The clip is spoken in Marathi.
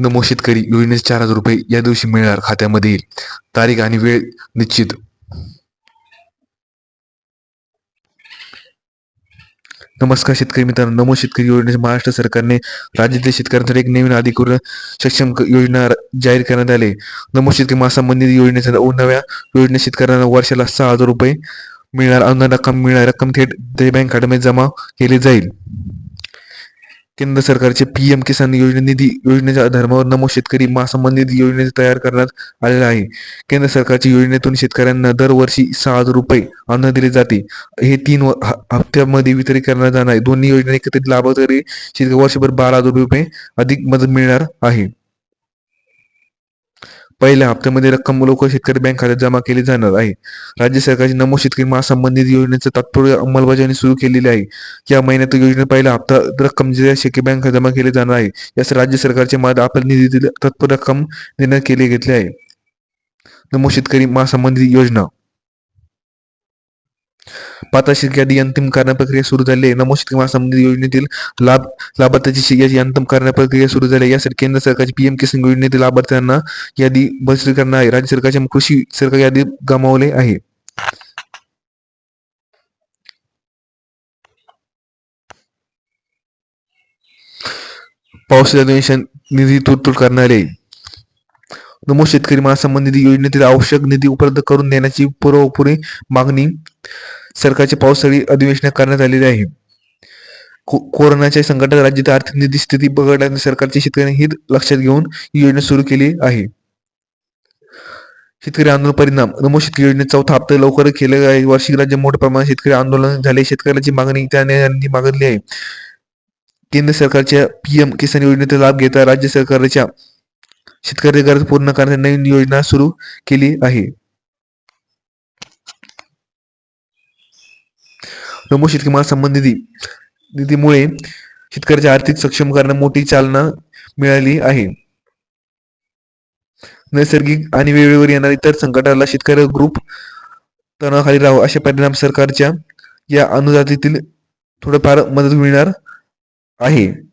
नमो शेतकरी योजनेचे चार हजार रुपये या दिवशी मिळणार खात्यामध्ये येईल. तारीख आणि वेळ निश्चित. नमस्कार शेतकरी मित्रांनो नमो शेतकरी योजनेचे महाराष्ट्र सरकारने राज्यातील शेतकऱ्यांसाठी एक नवीन अधिकृत सक्षम योजना जाहीर करण्यात आले. नमो शेतकरी महासंबंधित योजनेच्या नव्या योजनेत शेतकऱ्यांना वर्षाला सहा हजार रुपये मिळणार. अनुदान रक्कम मिळणार. रक्कम थेट बँक खात्यामध्ये जमा केली जाईल. केंद्र सरकारचे पी एम किसान योजना निधी योजनेच्या धर्मावर नमो शेतकरी महासंबंधित योजने तयार करण्यात आलेला आहे. केंद्र सरकारच्या योजनेतून शेतकऱ्यांना दरवर्षी सहा हजार रुपये अन्न दिले जाते. हे तीन व- हप्त्यामध्ये वितरित करण्यात जाणार आहे. दोन्ही योजना एकत्रित लाभार्थी शेतकरी वर्षभर बारा हजार रुपये अधिक मदत मिळणार आहे. पहिल्या हप्त्यामध्ये रक्कम लवकर शेतकरी बँक खात्यात जमा केली जाणार आहे. राज्य सरकारची नमो शेतकरी महासंबंधित योजनेचं तात्पुरती अंमलबजावणी सुरू केलेली आहे. या महिन्यात योजने पहिला हप्ता रक्कम जिल्हा शेतकरी बँक खात्यात जमा केली जाणार आहे. यास राज्य सरकारचे मार्ग आपल्या निधीतील तत्पर रक्कम देण्यात केले घेतली आहे. नमो शेतकरी महासंबंधित योजना पात्र शेतकरी यादी अंतिम करण्या प्रक्रिया सुरू झाली आहे. नमो शेतकरी महासंबंधित योजनेतील लाभ लाभार्थ्याची शे- यादी अंतिम करण्या प्रक्रिया सुरू झाली आहे. यासाठी केंद्र सरकारची पीएम किसान योजनेतील लाभार्थ्यांना यादी बसरी करणार आहे. राज्य सरकारच्या कृषी सरकार यादी गमावले आहे. पावसाळी निधी तरतूद करणारे. नमो शेतकरी महासंबंधित योजनेतील आवश्यक निधी उपलब्ध करून देण्याची पूर्वपुरी मागणी सरकारचे पावसाळी अधिवेशनात करण्यात आलेली आहे. को- कोरोनाच्या संकटात राज्यात आर्थिक निधी स्थिती बघडल्याने सरकारचे शेतकऱ्यांनी हित लक्षात घेऊन ही योजना सुरू केली आहे. शेतकरी आंदोलन परिणाम नमो शेतकरी योजनेत चौथा हप्ता लवकर केले आहे वार्षिक राज्य मोठ्या प्रमाणात शेतकरी आंदोलन झाले. शेतकऱ्याची मागणी त्यांनी मागणी आहे. केंद्र सरकारच्या पीएम किसान योजनेचा लाभ घेता राज्य सरकारच्या शेतकरी गरज पूर्ण करण्याची नवीन योजना सुरू केली आहे. नमो शेतकरी महासंबंधित निधीमुळे शेतकऱ्याच्या आर्थिक सक्षम करण्यात मोठी चालना मिळाली आहे. नैसर्गिक आणि वेळेवर येणाऱ्या इतर संकटाला शेतकरी ग्रुप तणाखाली राहावं अशा परिणाम सरकारच्या या अनुदानातील थोडंफार मदत मिळणार आहे.